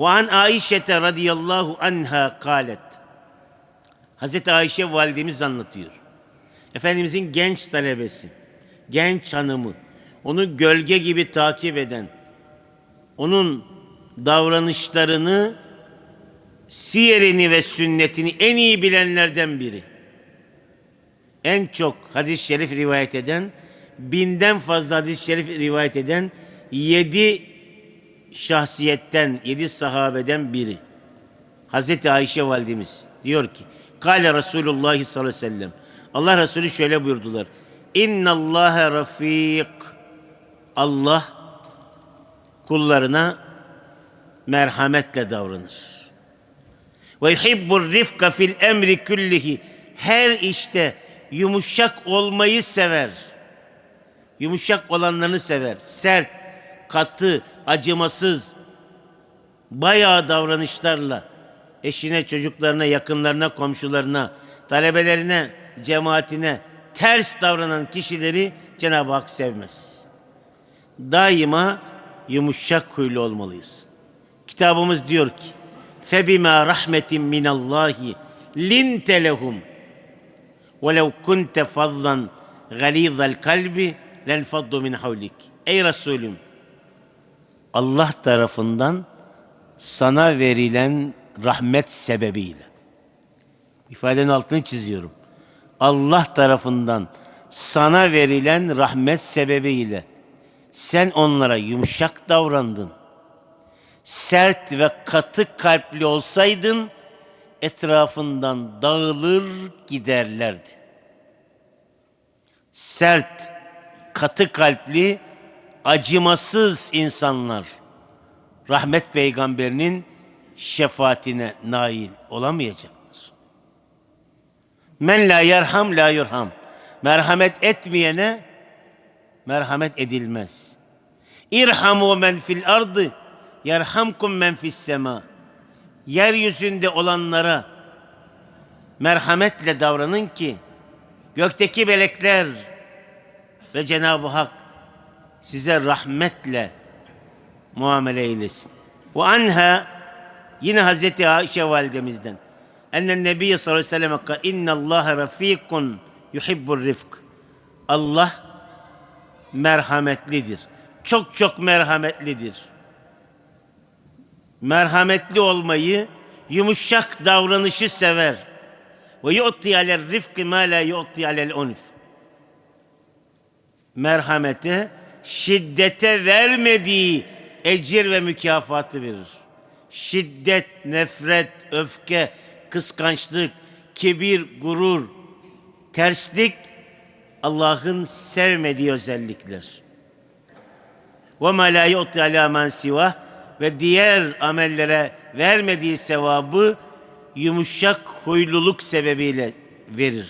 Ve an Aişete radıyallahu anha kalet. Hazreti Ayşe validemiz anlatıyor. Efendimizin genç talebesi, genç hanımı, onu gölge gibi takip eden, onun davranışlarını, siyerini ve sünnetini en iyi bilenlerden biri. En çok hadis-i şerif rivayet eden, binden fazla hadis-i şerif rivayet eden yedi şahsiyetten, yedi sahabeden biri. Hazreti Ayşe validemiz diyor ki, Kale Resulullah sallallahu aleyhi ve sellem. Allah Resulü şöyle buyurdular. İnna Allahe rafik. Allah kullarına merhametle davranır. Ve yuhibbur rifka fil emri kullihi. Her işte yumuşak olmayı sever. Yumuşak olanlarını sever. Sert, katı, acımasız, bayağı davranışlarla eşine, çocuklarına, yakınlarına, komşularına, talebelerine, cemaatine ters davranan kişileri Cenab-ı Hak sevmez. Daima yumuşak huylu olmalıyız. Kitabımız diyor ki: "Febima rahmetin minallahi linte lehum lev kunte fazlan galizal kalbi lenfaddu min havlik." Ey Resulüm, Allah tarafından sana verilen rahmet sebebiyle. İfadenin altını çiziyorum. Allah tarafından sana verilen rahmet sebebiyle sen onlara yumuşak davrandın. Sert ve katı kalpli olsaydın etrafından dağılır giderlerdi. Sert, katı kalpli, acımasız insanlar rahmet peygamberinin şefaatine nail olamayacaktır. Men la yerham la yurham. Merhamet etmeyene merhamet edilmez. İrhamu men fil ardı yerhamkum men fis sema. Yeryüzünde olanlara merhametle davranın ki gökteki melekler ve Cenab-ı Hak size rahmetle muamele eylesin. Ve anha yine Hazreti Ayşe validemizden. Ennen Nebiye sallallahu aleyhi ve sellem inna Allah rafikun yuhibbur rifk. Allah merhametlidir. Çok çok merhametlidir. Merhametli olmayı, yumuşak davranışı sever. Ve yu'ti alel rifki ma la yu'ti alel unf. Merhamete, şiddete vermediği ecir ve mükafatı verir. Şiddet, nefret, öfke, kıskançlık, kibir, gurur, terslik Allah'ın sevmediği özellikler. Ve ma la yu'ti ala men sivah ve diğer amellere vermediği sevabı yumuşak huyluluk sebebiyle verir.